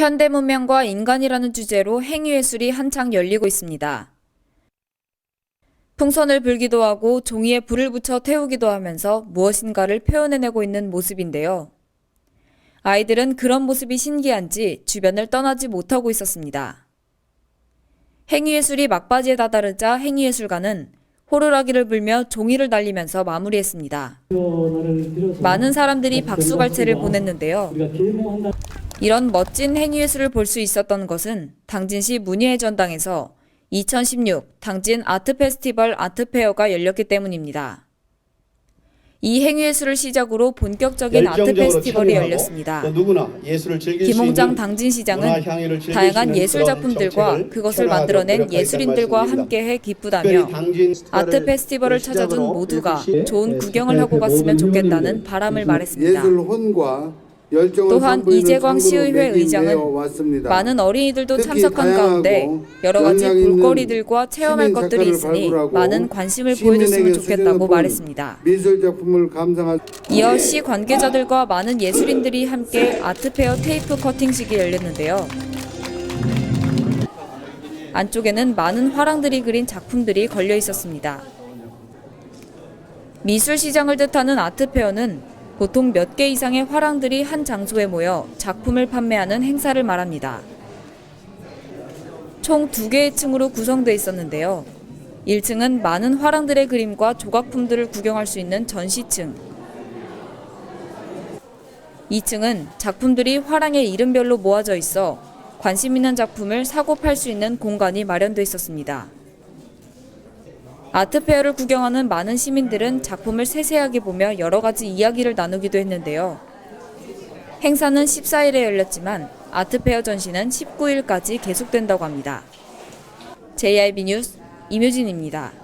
현대 문명과 인간이라는 주제로 행위예술이 한창 열리고 있습니다. 풍선을 불기도 하고 종이에 불을 붙여 태우기도 하면서 무엇인가를 표현해내고 있는 모습인데요. 아이들은 그런 모습이 신기한지 주변을 떠나지 못하고 있었습니다. 행위예술이 막바지에 다다르자 행위예술가는 호루라기를 불며 종이를 날리면서 마무리했습니다. 많은 사람들이 박수갈채를 보냈는데요. 이런 멋진 행위예술을 볼수 있었던 것은 당진시 문예의 전당에서 2016 당진 아트 페스티벌 아트페어가 열렸기 때문입니다. 이 행위예술을 시작으로 본격적인 아트 페스티벌이 열렸습니다. 김홍장 당진시장은 다양한 예술 작품들과 그것을 만들어낸 예술인들과. 함께해 기쁘다며 아트 페스티벌을 찾아준 모두가 좋은 구경을 하고 갔으면 좋겠다는 바람을 말했습니다. 또한 이재광 시의회 의장은. 많은 어린이들도 참석한 가운데 여러 가지 볼거리들과 체험할 것들이 있으니 많은 관심을 보여줬으면 좋겠다고 말했습니다. 이어 시 관계자들과 많은 예술인들이 함께 아트페어 테이프 커팅식이 열렸는데요. 안쪽에는 많은 화랑들이 그린 작품들이 걸려 있었습니다. 미술 시장을 뜻하는 아트페어는 보통 몇 개 이상의 화랑들이 한 장소에 모여 작품을 판매하는 행사를 말합니다. 총 두 개의 층으로 구성되어 있었는데요. 1층은 많은 화랑들의 그림과 조각품들을 구경할 수 있는 전시층, 2층은 작품들이 화랑의 이름별로 모아져 있어 관심 있는 작품을 사고 팔 수 있는 공간이 마련돼 있었습니다. 아트페어를 구경하는 많은 시민들은 작품을 세세하게 보며 여러 가지 이야기를 나누기도 했는데요. 행사는 14일에 열렸지만 아트페어 전시는 19일까지 계속된다고 합니다. JIB 뉴스 임유진입니다.